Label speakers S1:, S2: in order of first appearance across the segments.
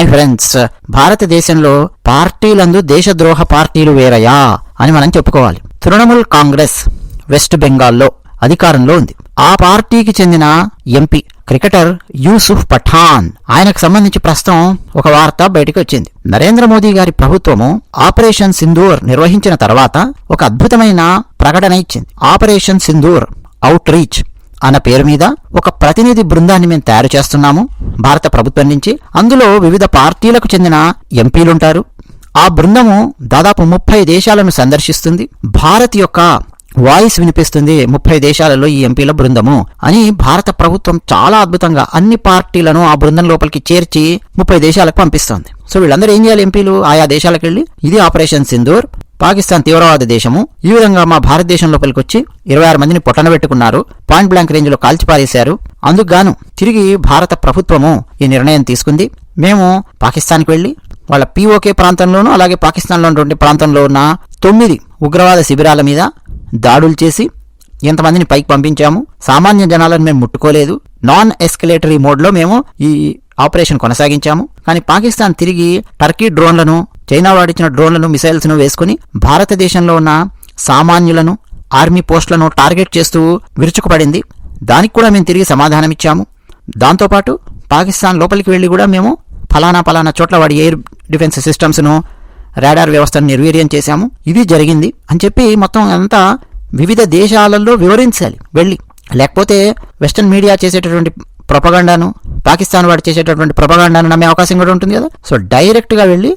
S1: Hi friends భారతదేశంలో పార్టీలందు దేశద్రోహ పార్టీలు వేరయా అని మనం చెప్పుకోవాలి. తృణమూల్ కాంగ్రెస్ వెస్ట్ బెంగాల్లో అధికారంలో ఉంది. ఆ పార్టీకి చెందిన ఎంపీ క్రికెటర్ యూసుఫ్ పఠాన్. ఆయనకు సంబంధించి ప్రస్తుతం ఒక వార్త బయటకు వచ్చింది. నరేంద్ర మోదీ గారి ప్రభుత్వము ఆపరేషన్ సింధూర్ నిర్వహించిన తర్వాత ఒక అద్భుతమైన ప్రకటన ఇచ్చింది. Operation Sindoor outreach. అన్న పేరు మీద ఒక ప్రతినిధి బృందాన్ని మేము తయారు చేస్తున్నాము. భారత ప్రభుత్వం నుంచి అందులో వివిధ పార్టీలకు చెందిన ఎంపీలుంటారు. ఆ బృందము దాదాపు ముప్పై దేశాలను సందర్శిస్తుంది. భారత్ యొక్క వాయిస్ వినిపిస్తుంది ముప్పై దేశాలలో ఈ ఎంపీల బృందము అని భారత ప్రభుత్వం చాలా అద్భుతంగా అన్ని పార్టీలను ఆ బృందం లోపలికి చేర్చి ముప్పై దేశాలకు పంపిస్తోంది. సో వీళ్ళందరూ ఏం చేయాలి ఎంపీలు? ఆయా దేశాలకు వెళ్ళి ఇది ఆపరేషన్ సింధూర్. పాకిస్తాన్ తీవ్రవాద దేశము. ఈ విధంగా మా భారతదేశం లోపలికి వచ్చి ఇరవై ఆరు మందిని పొట్టనబెట్టుకున్నారు పాయింట్ బ్లాంక్ రేంజ్లో కాల్చిపారేశారు అందుకుగాను తిరిగి భారత ప్రభుత్వము ఈ నిర్ణయం తీసుకుంది. మేము పాకిస్తాన్కి వెళ్ళి వాళ్ళ పీఓకే ప్రాంతంలోనూ అలాగే పాకిస్తాన్లో ఉన్నటువంటి ప్రాంతంలో ఉన్న తొమ్మిది ఉగ్రవాద శిబిరాల మీద దాడులు చేసి ఎంతమందిని పైకి పంపించాము. సామాన్య జనాలను మేము ముట్టుకోలేదు. నాన్ ఎస్కలేటరీ మోడ్లో మేము ఈ ఆపరేషన్ కొనసాగించాము. కానీ పాకిస్తాన్ తిరిగి టర్కీ డ్రోన్లను చైనా వాడిచ్చిన డ్రోన్లను మిసైల్స్ను వేసుకుని భారతదేశంలో ఉన్న సామాన్యులను ఆర్మీ పోస్టులను టార్గెట్ చేస్తూ విరుచుకుపడింది. దానికి కూడా మేము తిరిగి సమాధానం ఇచ్చాము. దాంతోపాటు పాకిస్తాన్ లోపలికి వెళ్ళి కూడా మేము ఫలానా ఫలానా చోట్ల వాడి ఎయిర్ డిఫెన్స్ సిస్టమ్స్ను రాడార్ వ్యవస్థను నిర్వీర్యం చేశాము. ఇది జరిగింది అని చెప్పి మొత్తం అంతా వివిధ దేశాలలో వివరించాలి వెళ్ళి. లేకపోతే వెస్టర్న్ మీడియా చేసేటటువంటి ప్రొపగండాను పాకిస్తాన్ వాడు చేసేటటువంటి ప్రొపగండాను నమ్మే అవకాశం కూడా ఉంటుంది కదా. సో డైరెక్ట్గా వెళ్ళి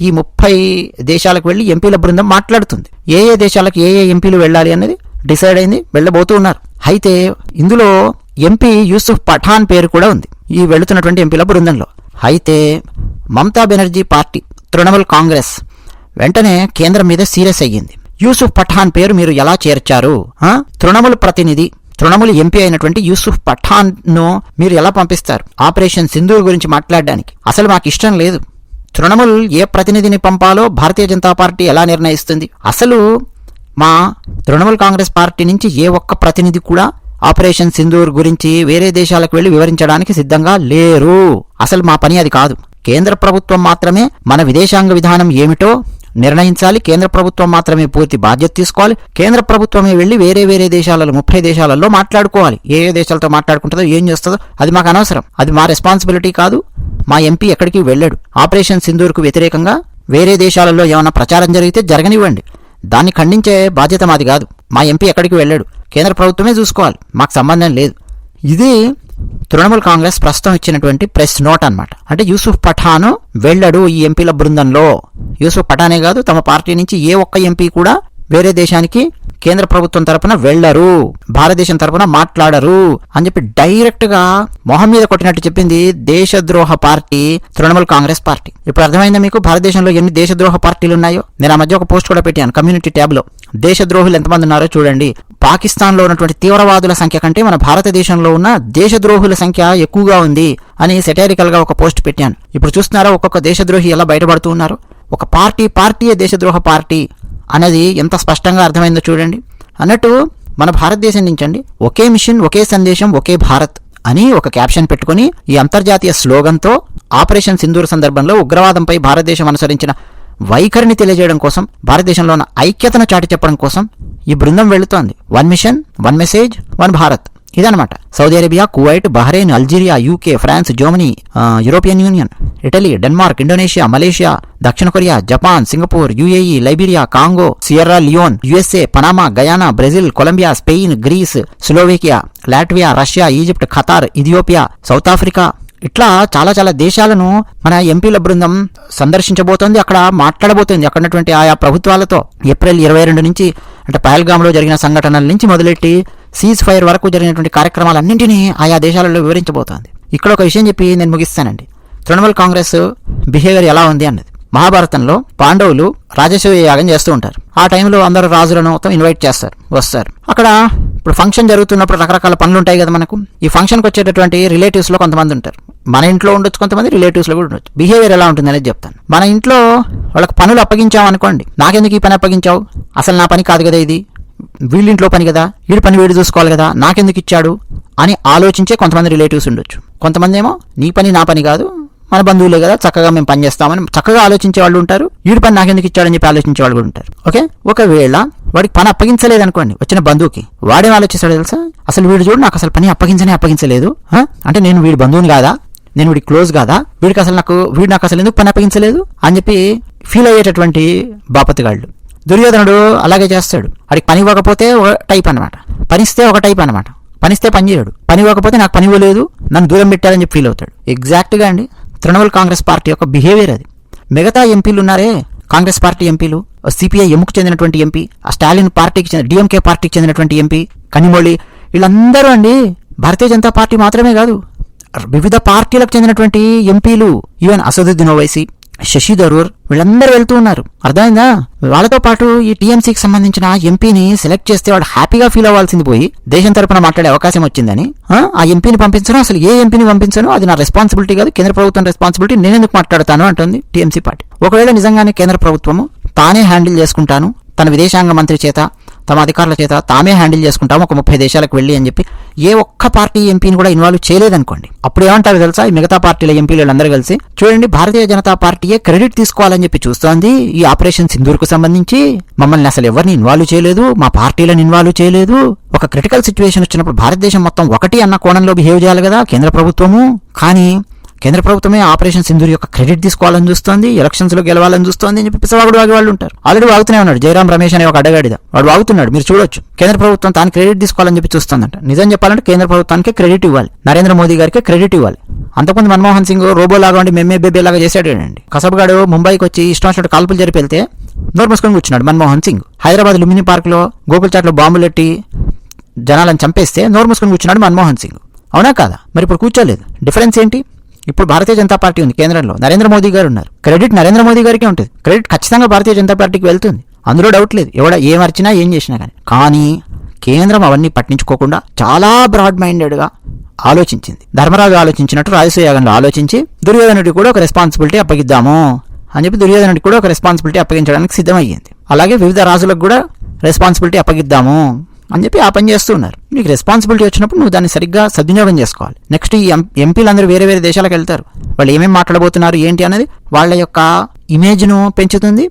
S1: ఈ ముప్పై దేశాలకు వెళ్ళి ఎంపీల బృందం మాట్లాడుతుంది. ఏ ఏ దేశాలకు ఏ ఏ ఎంపీలు వెళ్ళాలి అనేది డిసైడ్ అయింది వెళ్ళబోతూ ఉన్నారు. అయితే ఇందులో ఎంపీ యూసుఫ్ పఠాన్ పేరు కూడా ఉంది ఈ వెళుతున్నటువంటి ఎంపీల బృందంలో. అయితే మమతా బెనర్జీ పార్టీ తృణమూల్ కాంగ్రెస్ వెంటనే కేంద్రం మీద సీరియస్ అయ్యింది. యూసుఫ్ పఠాన్ పేరు మీరు ఎలా చేర్చారు? తృణమూల తృణమూల్ ప్రతినిధి తృణమూల్ ఎంపీ అయినటువంటి యూసుఫ్ పఠాన్ను మీరు ఎలా పంపిస్తారు? ఆపరేషన్ సింధూర్ గురించి మాట్లాడడానికి. అసలు మాకు ఇష్టం లేదు. తృణమూల్ ఏ ప్రతినిధిని పంపాలో భారతీయ జనతా పార్టీ ఎలా నిర్ణయిస్తుంది? అసలు మా తృణమూల్ కాంగ్రెస్ పార్టీ నుంచి ఏ ఒక్క ప్రతినిధి కూడా ఆపరేషన్ సింధూర్ గురించి వేరే దేశాలకు వెళ్ళి వివరించడానికి సిద్ధంగా లేరు. అసలు మా పని అది కాదు. కేంద్ర ప్రభుత్వం మాత్రమే మన విదేశాంగ విధానం ఏమిటో నిర్ణయించాలి. కేంద్ర ప్రభుత్వం మాత్రమే పూర్తి బాధ్యత తీసుకోవాలి. కేంద్ర ప్రభుత్వమే వెళ్ళి వేరే వేరే దేశాలలో ముప్పై దేశాలలో మాట్లాడుకోవాలి. ఏ ఏ దేశాలతో మాట్లాడుకుంటుందో ఏం చేస్తుందో అది మాకు అనవసరం. అది మా రెస్పాన్సిబిలిటీ కాదు. మా ఎంపీ ఎక్కడికి వెళ్ళాడు. ఆపరేషన్ సింధూర్కు వ్యతిరేకంగా వేరే దేశాలలో ఏమైనా ప్రచారం జరిగితే జరగనివ్వండి. దాన్ని ఖండించే బాధ్యత మాది కాదు. మా ఎంపీ ఎక్కడికి వెళ్ళాడు. కేంద్ర ప్రభుత్వమే చూసుకోవాలి. మాకు సంబంధం లేదు. ఇది తృణమూల్ కాంగ్రెస్ ప్రస్తుతం ఇచ్చినటువంటి ప్రెస్ నోట్ అనమాట అంటే యూసుఫ్ పఠాను వెళ్ళడు ఈ ఎంపీల బృందంలో. యూసుఫ్ పఠానే కాదు తమ పార్టీ నుంచి ఏ ఒక్క ఎంపీ కూడా వేరే దేశానికి కేంద్ర ప్రభుత్వం తరపున వెళ్ళరు భారతదేశం తరపున మాట్లాడరు అని చెప్పి డైరెక్ట్గా మొహం మీద కొట్టినట్టు చెప్పింది దేశద్రోహ పార్టీ తృణమూల్ కాంగ్రెస్ పార్టీ. ఇప్పుడు అర్థమైందా మీకు? భారతదేశంలో ఎన్ని దేశద్రోహ పార్టీలు ఉన్నాయో? నేను ఆ మధ్య ఒక పోస్ట్ కూడా పెట్టాను కమ్యూనిటీ ట్యాబ్లో దేశద్రోహులు ఎంతమంది ఉన్నారో చూడండి. పాకిస్తాన్లో ఉన్నటువంటి తీవ్రవాదుల సంఖ్య కంటే మన భారతదేశంలో ఉన్న దేశద్రోహుల సంఖ్య ఎక్కువగా ఉంది అని సెటారికల్గా ఒక పోస్ట్ పెట్టాను. ఇప్పుడు చూస్తున్నారా ఒక్కొక్క దేశద్రోహి ఎలా బయటపడుతూ ఉన్నారు? ఒక పార్టీ పార్టీయే దేశద్రోహ పార్టీ అనేది ఎంత స్పష్టంగా అర్థమైందో చూడండి. అన్నట్టు మన భారతదేశం నుంచండి ఒకే మిషన్ ఒకే సందేశం ఒకే భారత్ అని ఒక క్యాప్షన్ పెట్టుకుని ఈ అంతర్జాతీయ స్లోగన్తో ఆపరేషన్ సింధూర్ సందర్భంలో ఉగ్రవాదంపై భారతదేశం అనుసరించిన వైఖరిని తెలియజేయడం కోసం భారతదేశంలో ఉన్న ఐక్యతను చాటి చెప్పడం కోసం ఈ బృందం వెళుతోంది. One mission one message one Bharat ఇదనమాట Saudi Arabia Kuwait Bahrain Algeria UK France Germany European Union. Italy Denmark Indonesia Malaysia దక్షిణ Korea Japan Singapore UAE Liberia Congo Sierra Leone USA Panama Guyana Brazil Colombia Spain Greece Slovakia Latvia Russia Egypt Qatar Ethiopia South Africa. ఇట్లా చాలా చాలా దేశాలను మన ఎంపీల బృందం సందర్శించబోతోంది అక్కడ మాట్లాడబోతోంది అక్కడ ఉన్నటువంటి ఆయా ప్రభుత్వాలతో. ఏప్రిల్ ఇరవై రెండు నుంచి అంటే పహల్గామ్లో జరిగిన సంఘటనల నుంచి మొదలెట్టి సీజ్ ఫైర్ వరకు జరిగినటువంటి కార్యక్రమాలన్నింటినీ ఆయా దేశాలలో వివరించబోతోంది. ఇక్కడ ఒక విషయం చెప్పి నేను ముగిస్తానండి. తృణమూల్ కాంగ్రెస్ బిహేవియర్ ఎలా ఉంది అన్నది. మహాభారతంలో పాండవులు రాజసూయ యాగం చేస్తూ ఉంటారు. ఆ టైంలో అందరూ రాజులను మొత్తం ఇన్వైట్ చేస్తారు వస్తారు. అక్కడ ఇప్పుడు ఫంక్షన్ జరుగుతున్నప్పుడు రకరకాల పనులు ఉంటాయి కదా మనకు. ఈ ఫంక్షన్కి వచ్చేటటువంటి రిలేటివ్స్లో కొంతమంది ఉంటారు. మన ఇంట్లో ఉండొచ్చు కొంతమంది రిలేటివ్స్లో కూడా ఉండొచ్చు. బిహేవియర్ ఎలా ఉంటుంది అనేది చెప్తాను. మన ఇంట్లో వాళ్ళకి పనులు అప్పగించాం అనుకోండి. నాకెందుకు ఈ పని అప్పగించావు? అసలు నా పని కాదు కదా ఇది. వీళ్ళింట్లో పని కదా. వీడి పని వీడు చూసుకోవాలి కదా. నాకెందుకు ఇచ్చాడు? అని ఆలోచించే కొంతమంది రిలేటివ్స్ ఉండొచ్చు. కొంతమంది ఏమో నీ పని నా పని కాదు. మన బంధువులే కదా చక్కగా మేము పనిచేస్తామని చక్కగా ఆలోచించే వాళ్ళు ఉంటారు. వీడి పని నాకెందుకు ఇచ్చాడని చెప్పి ఆలోచించే వాళ్ళు కూడా ఉంటారు. ఓకే? ఒకవేళ వాడికి పని అప్పగించలేదు అనుకోండి వచ్చిన బంధువుకి వాడేం ఆలోచిస్తాడు తెలుసా? అసలు వీడు చూడు నాకు అసలు పని అప్పగించనే అప్పగించలేదు. అంటే నేను వీడి బంధువుని కాదా? నేను వీడికి క్లోజ్ కాదా? వీడికి అసలు నాకు వీడు నాకు అసలు ఎందుకు పని అప్పగించలేదు? అని చెప్పి ఫీల్ అయ్యేటటువంటి బాపతిగాళ్ళు. దుర్యోధనుడు అలాగే చేస్తాడు. వాడికి పని ఇవ్వకపోతే ఒక టైప్ అనమాట పనిస్తే ఒక టైప్ అనమాట పనిస్తే పని చేయడు పని ఇవ్వకపోతే నాకు పని ఇవ్వలేదు నన్ను దూరం పెట్టారని చెప్పి ఫీల్ అవుతాడు. ఎగ్జాక్ట్గా అండి. తృణమూల్ కాంగ్రెస్ పార్టీ యొక్క బిహేవియర్ అది. మిగతా ఎంపీలు ఉన్నారే? కాంగ్రెస్ పార్టీ ఎంపీలు సిపిఐ ఎముకు చెందినటువంటి ఎంపీ ఆ స్టాలిన్ పార్టీకి చెందిన డిఎంకే పార్టీకి చెందినటువంటి ఎంపీ కనిమొళి వీళ్ళందరూ అండి భారతీయ జనతా పార్టీ మాత్రమే కాదు వివిధ పార్టీలకు చెందినటువంటి ఎంపీలు ఈవెన్ అసదుద్దీన్ ఓవైసీ శశి థరూర్ వీళ్ళందరూ వెళ్తూ ఉన్నారు. అర్థమైందా? వాళ్ళతో పాటు ఈ టీఎంసీకి సంబంధించిన ఎంపీని సెలెక్ట్ చేస్తే వాడు హ్యాపీగా ఫీల్ అవ్వాల్సింది పోయి దేశం తరపున మాట్లాడే అవకాశం వచ్చిందని ఆ, ఎంపీని పంపించను అసలు ఏ ఎంపీని పంపించను అది నా రెస్పాన్సిబిలిటీ కాదు కేంద్ర ప్రభుత్వం రెస్పాన్సిబిలిటీ నేను ఎందుకు మాట్లాడతాను అంటుంది టీఎంసీ పార్టీ. ఒకవేళ నిజంగానే కేంద్ర ప్రభుత్వము తానే హ్యాండిల్ చేసుకుంటాను తన విదేశాంగ మంత్రి చేత తమ అధికారుల చేత తామే హ్యాండిల్ చేసుకుంటాము ఒక ముప్పై దేశాలకు వెళ్ళి అని చెప్పి ఏ ఒక్క పార్టీ ఎంపీని కూడా ఇన్వాల్వ్ చేయలేదనుకోండి. అప్పుడు ఏమంటారు తెలుసా? ఈ మిగతా పార్టీల ఎంపీలు అందరూ కలిసి చూడండి భారతీయ జనతా పార్టీయే క్రెడిట్ తీసుకోవాలని చెప్పి చూస్తోంది. ఈ ఆపరేషన్ సింధూర్కు సంబంధించి మమ్మల్ని అసలు ఎవరిని ఇన్వాల్వ్ చేయలేదు మా పార్టీలను ఇన్వాల్వ్ చేయలేదు. ఒక క్రిటికల్ సిచ్యువేషన్ వచ్చినప్పుడు భారతదేశం మొత్తం ఒకటి అన్న కోణంలో బిహేవ్ చేయాలి కదా కేంద్ర ప్రభుత్వము. కానీ కేంద్ర ప్రభుత్వమే ఆపరేషన్ సింధూర్ యొక్క క్రెడిట్ తీసుకోవాలని చూస్తోంది ఎలక్షన్స్లో గెలవాలని చూస్తోంది అని చెప్పి పిసవాగుడు వాగే వాళ్ళు ఉంటారు. ఆల్రెడీ వాగుతూనే ఉన్నాడు జయరాం రమేష్ అనే ఒక అడగాడిద వాడు వాగుతున్నాడు మీరు చూడొచ్చు. కేంద్ర ప్రభుత్వం తాను క్రెడిట్ తీసుకోవాలని చెప్పి చూస్తుందంట. నిజం చెప్పాలంటే కేంద్ర ప్రభుత్వానికి క్రెడిట్ ఇవ్వాలి. నరేంద్ర మోదీ గారికి క్రెడిట్ ఇవ్వాలి. అంతకుముందు మన్మోహన్ సింగ్ రోబో లాగా ఉండి మెమ్మే బేబే లాగా చేశాడు అండి కసబగాడు ముంబైకి వచ్చి ఇష్టం వచ్చినట్టు కాల్పులు జరిపి వెళ్తే నోరు మూసుకొని కూర్చున్నాడు మన్మోహన్ సింగ్. హైదరాబాద్ లుమిని పార్క్లో గోకుల్చాట్లో బాంబులెట్టి జనాలను చంపేస్తే నోరు మూసుకొని కూర్చున్నాడు మన్మోహన్ సింగ్. అవునా కాదా? మరి ఇప్పుడు కూర్చోలేదు. డిఫరెన్స్ ఏంటి? ఇప్పుడు భారతీయ జనతా పార్టీ ఉంది కేంద్రంలో. నరేంద్ర మోదీ గారు ఉన్నారు. క్రెడిట్ నరేంద్ర మోదీ గారికి ఉంటుంది. క్రెడిట్ ఖచ్చితంగా భారతీయ జనతా పార్టీకి వెళ్తుంది. అందులో డౌట్ లేదు. ఎవడ ఏం అర్చినా ఏం చేసినా కానీ. కానీ కేంద్రం అవన్నీ పట్టించుకోకుండా చాలా బ్రాడ్ మైండెడ్గా ఆలోచించింది. ధర్మరాజు ఆలోచించినట్టు రాజసూయాగంలో ఆలోచించి దుర్యోధనుడికి కూడా ఒక రెస్పాన్సిబిలిటీ అప్పగిద్దాము అని చెప్పి దుర్యోధనుడికి కూడా ఒక రెస్పాన్సిబిలిటీ అప్పగించడానికి సిద్ధమయ్యింది. అలాగే వివిధ రాజులకు కూడా రెస్పాన్సిబిలిటీ అప్పగిద్దాము. అని చెప్పి ఆ పని చేస్తూ ఉన్నారు. నీకు రెస్పాన్సిబిలిటీ వచ్చినప్పుడు నువ్వు దాన్ని సరిగ్గా సద్వినియోగం చేసుకోవాలి. నెక్స్ట్ ఈ ఎంపీలు ఎంపీలందరూ వేరే వేరే దేశాలకు వెళ్తారు. వాళ్ళు ఏమేమి మాట్లాడబోతున్నారు ఏంటి అనేది వాళ్ళ యొక్క ఇమేజ్ను పెంచుతుంది.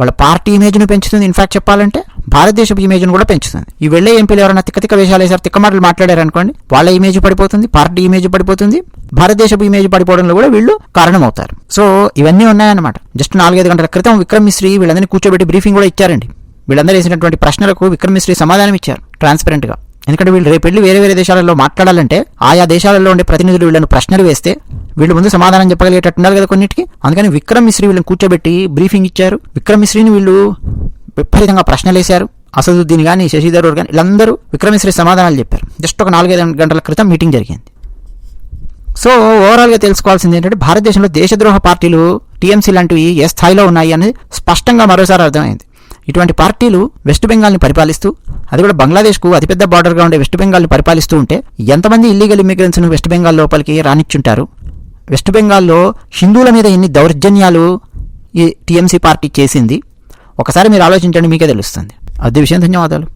S1: వాళ్ళ పార్టీ ఇమేజ్ను పెంచుతుంది. ఇన్ఫాక్ట్ చెప్పాలంటే భారతదేశపు ఇమేజ్ను కూడా పెంచుతుంది. ఈ వెళ్ళే ఎంపీలు ఎవరైనా తిక్క తిక్క వేషాలు వేసారు తిక్క మాటలు మాట్లాడారు అనుకోండి వాళ్ళ ఇమేజ్ పడిపోతుంది పార్టీ ఇమేజ్ పడిపోతుంది భారతదేశపు ఇమేజ్ పడిపోవడంలో కూడా వీళ్ళు కారణమవుతారు. సో ఇవన్నీ ఉన్నాయన్నమాట. జస్ట్ నాలుగైదు గంటల క్రితం విక్రమ్ మిశ్రీ వీళ్ళందరినీ కూర్చోబెట్టి బ్రీఫింగ్ కూడా ఇచ్చారండి. వీళ్ళందరూ వేసినటువంటి ప్రశ్నలకు విక్రమిశ్రీ సమాధానం ఇచ్చారు ట్రాన్స్పరెంట్గా ఎందుకంటే వీళ్ళు రేపు వెళ్ళి వేరే వేరే దేశాలలో మాట్లాడాలంటే ఆయా దేశాలలో ఉండే ప్రతినిధులు వీళ్ళను ప్రశ్నలు వేస్తే వీళ్ళు ముందు సమాధానం చెప్పగలిగేటట్టు ఉండాలి కదా కొన్నిటికి. అందుకని విక్రమ్ మిశ్రీ వీళ్ళని కూర్చోబెట్టి బ్రీఫింగ్ ఇచ్చారు. విక్రమ్ మిశ్రీని వీళ్ళు విపరీతంగా ప్రశ్నలు వేశారు. అసదుద్దీన్ కానీ శశిధర్ కానీ వీళ్ళందరూ విక్రమిశ్రీ సమాధానాలు చెప్పారు. జస్ట్ ఒక నాలుగైదు గంటల క్రితం మీటింగ్ జరిగింది. సో ఓవరాల్గా తెలుసుకోవాల్సింది ఏంటంటే భారతదేశంలో దేశద్రోహ పార్టీలు టీఎంసీ లాంటివి ఏ స్థాయిలో ఉన్నాయి అనేది స్పష్టంగా మరోసారి అర్థమైంది. ఇటువంటి పార్టీలు వెస్ట్ బెంగాల్ని పరిపాలిస్తూ అది కూడా బంగ్లాదేశ్కు అతిపెద్ద బార్డర్గా ఉండే వెస్ట్ బెంగాల్ని పరిపాలిస్తూ ఉంటే ఎంతమంది ఇల్లీగల్ ఇమిగ్రెంట్స్ను వెస్ట్ బెంగాల్ లోపలికి రానిచ్చుంటారు? వెస్ట్ బెంగాల్లో హిందువుల మీద ఎన్ని దౌర్జన్యాలు ఈ టీఎంసీ పార్టీ చేసింది? ఒకసారి మీరు ఆలోచించండి మీకే తెలుస్తుంది. అదే విషయం ధన్యవాదాలు.